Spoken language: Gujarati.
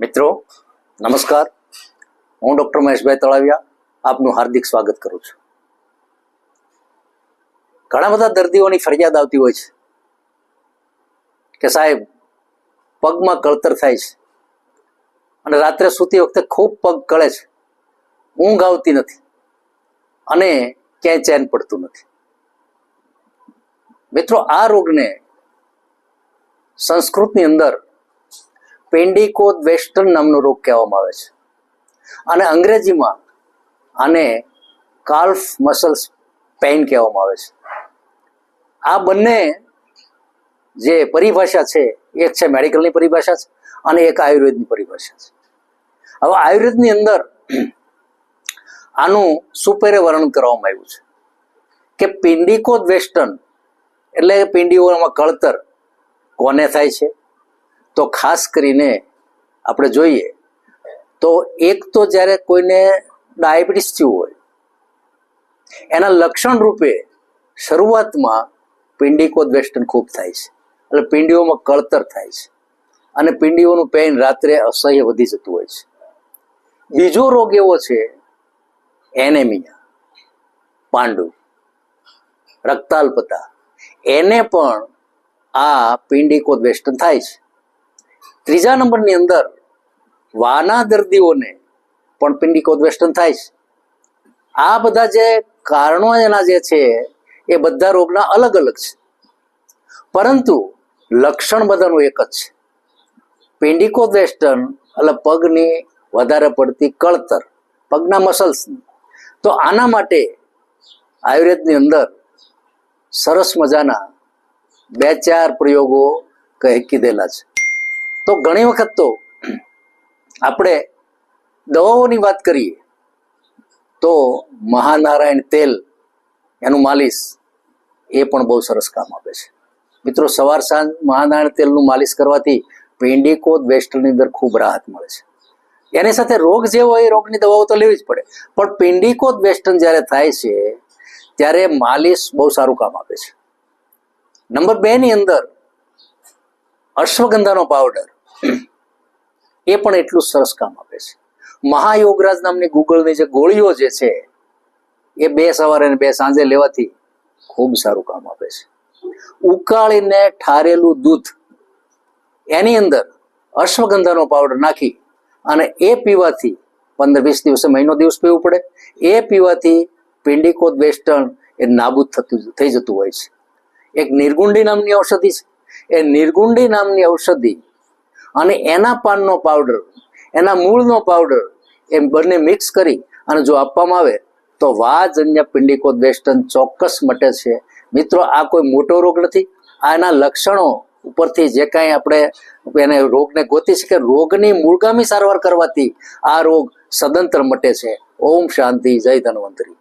મિત્રો, નમસ્કાર. હું ડૉક્ટર મહેશભાઈ તળાવિયા આપનું હાર્દિક સ્વાગત કરું છું. ઘણા બધા દર્દીઓની ફરિયાદ આવતી હોય છે કે સાહેબ, પગમાં કળતર થાય છે અને રાત્રે સૂતી વખતે ખૂબ પગ કળે છે. ઊંઘ આવતી નથી અને ક્યાંય ચેન પડતું નથી. મિત્રો, આ રોગને સંસ્કૃતની અંદર પેન્ડિકો વેસ્ટર્ન નામનો રોગ કહેવામાં આવે છે. અને અંગ્રેજીમાં આને કાલ્ફ મસલ્સ પેઇન કહેવામાં આવે છે. આ બંને જે પરિભાષા છે, એક છે મેડિકલની પરિભાષા છે અને એક આયુર્વેદની પરિભાષા છે. હવે આયુર્વેદની અંદર આનું સુપેરે વર્ણન કરવામાં આવ્યું છે કે પિંડિકો વેસ્ટર્ન એટલે પિંડીઓમાં કળતર કોને થાય છે? તો ખાસ કરીને આપણે જોઈએ તો એક તો જ્યારે કોઈને ડાયાબિટીસ થયું હોય, એના લક્ષણ રૂપે શરૂઆતમાં પિંડીકોદ વેસ્ટર્ન ખૂબ થાય છે. એટલે પિંડીઓમાં કળતર થાય છે. અને પિંડીઓનું પેઇન રાત્રે અસહ્ય વધી જતું હોય છે. બીજો રોગ એવો છે, એનેમિયા, પાંડુ રક્તાલ્પતા એને પણ આ પિંડીકોદ વેસ્ટર્ન થાય છે. ત્રીજા નંબરની અંદર વાના દર્દીઓને પણ પિંડિકો વેસ્ટર્ન થાય છે. આ બધા જે કારણો એના જે છે, એ બધા રોગના અલગ અલગ છે. પરંતુ લક્ષણ બધાનું એક જ છે. પિંડિકો વેસ્ટર્ન એટલે પગની વધારે પડતી કળતર, પગના મસલ્સની તો આના માટે આયુર્વેદની અંદર સરસ મજાના બે ચાર પ્રયોગો કહી કીધેલા છે. તો ઘણી વખત તો આપણે દવાઓની વાત કરીએ, તો મહાનારાયણ તેલ, એનું માલિશ એ પણ બહુ સરસ કામ આપે છે. મિત્રો, સવાર સાંજ મહાનારાયણ તેલનું માલિશ કરવાથી પેન્ડિકો વેસ્ટની અંદર ખૂબ રાહત મળે છે. એની સાથે રોગ જે હોય એ રોગની દવાઓ તો લેવી જ પડે. પણ પેન્ડિકો વેસ્ટર્ન જ્યારે થાય છે, ત્યારે માલિશ બહુ સારું કામ આપે છે. નંબર બે ની અંદર અશ્વગંધાનો પાવડર એ પણ એટલું સરસ કામ આપે છે. મહાયોગરાજ નામની ગૂગલની જે ગોળીઓ જે છે, એ બે સવારે અને બે સાંજે લેવાથી ખૂબ સારું કામ આપે છે. ઉકાળીને ઠારેલું દૂધ, એની અંદર અશ્વગંધાનો પાવડર નાખી અને એ પીવાથી પંદર વીસ દિવસે મહિનો દિવસ પીવું પડે. એ પીવાથી પિંડીકોત વેસ્ટર્ન એ નાબૂદ થતું, થઈ જતું હોય છે. એક નિર્ગુંડી નામની ઔષધિ છે. એ નિર્ગુંડી નામની ઔષધિ અને એના પાનનો પાવડર એના મૂળનો પાવડર એમ બંને મિક્સ કરી અને જો આપવામાં આવે તો વાજન્ય પિંડિકો વેસ્ટર્ન ચોક્કસ મટે છે. મિત્રો, આ કોઈ મોટો રોગ નથી. આના લક્ષણો ઉપરથી જે કાંઈ આપણે એને રોગને ગોતી કે રોગની મૂળગામી સારવાર કરવાથી આ રોગ સદંતર મટે છે. ઓમ શાંતિ, જય ધન્વંતરી.